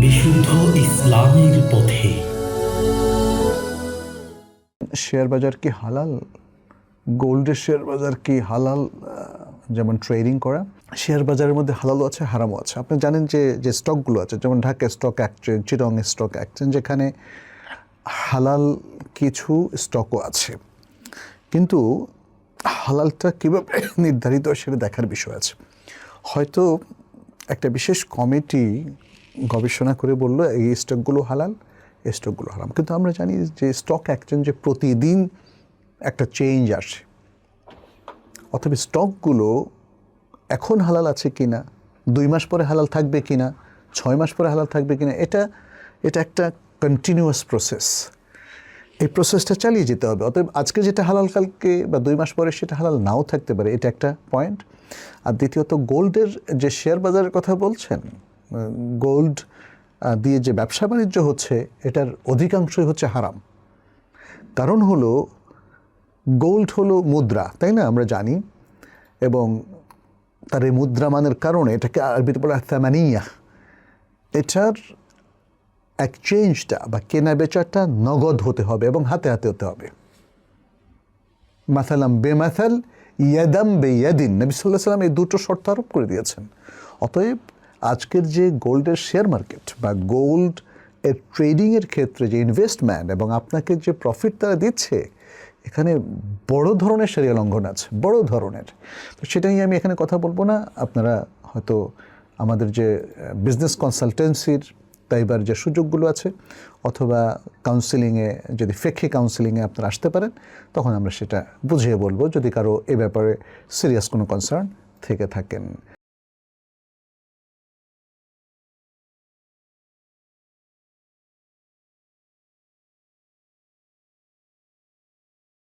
বিশুদ্ধ ইসলামের পথে। শেয়ার বাজার কি হালাল? গোল্ডের শেয়ার বাজার কি হালাল? যেমন ট্রেডিং করা। শেয়ার বাজারের মধ্যে হালালও আছে হারামও আছে। আপনি জানেন যে যে স্টকগুলো আছে যেমন ঢাকা স্টক এক্সচেঞ্জ চিরং স্টক এক্সচেঞ্জ যেখানে হালাল কিছু স্টকও আছে। কিন্তু হালালটা কীভাবে নির্ধারিত সেটা দেখার বিষয় আছে। হয়তো একটা বিশেষ কমিটি গবেষণা করে বলল, এই স্টকগুলো হালাল স্টকগুলো হারাম। কিন্তু আমরা জানি যে স্টক এক্সচেঞ্জে প্রতিদিন একটা চেঞ্জ আসে। অথবা স্টকগুলো এখন হালাল আছে কি না দুই মাস পরে হালাল থাকবে কি না ছয় মাস পরে হালাল থাকবে কি না এটা এটা একটা কন্টিনিউয়াস প্রসেস এই প্রসেসটা চালিয়ে যেতে হবে। অতএব আজকে যেটা হালাল, কালকে বা দুই মাস পরে সেটা হালাল নাও থাকতে পারে, এটা একটা পয়েন্ট আর দ্বিতীয়ত, গোল্ডের যে শেয়ার বাজারের কথা বলছেন গোল্ড দিয়ে যে ব্যবসা বাণিজ্য হচ্ছে, এটার অধিকাংশই হচ্ছে হারাম। কারণ হলো, গোল্ড হলো মুদ্রা, তাই না? আমরা জানি। এবং তার এই মুদ্রামানের কারণে এটাকে আরবিতে বলা হয় থ্যামানিয়া এটার এক্সচেঞ্জটা বা কেনা বেচাটা নগদ হতে হবে এবং হাতে হাতে হতে হবে। মাসালাম বেমাসাল ইয়াদাম বে ইয়াদিন নবী সাল্লাহ সাল্লাম এই দুটো শর্ত আরোপ করে দিয়েছেন। অতএব আজকের যে গোল্ডের শেয়ার মার্কেট বা গোল্ড এর ট্রেডিংয়ের ক্ষেত্রে যে ইনভেস্টমেন্ট এবং আপনাকে যে প্রফিট তারা দিচ্ছে, এখানে বড় ধরনের সেরিয়া লঙ্ঘন আছে, বড় ধরনের। তো সেটা নিয়ে আমি এখানে কথা বলব না। আপনারা হয়তো আমাদের যে বিজনেস কনসালটেন্সির তাইবার যে সুযোগগুলো আছে, অথবা কাউন্সিলিংয়ে যদি ফেকে কাউন্সিলিংয়ে আপনারা আসতে পারেন, তখন আমরা সেটা বুঝিয়ে বলব। যদি কারও এ ব্যাপারে সিরিয়াস কোনো কনসার্ন থেকে থাকেন।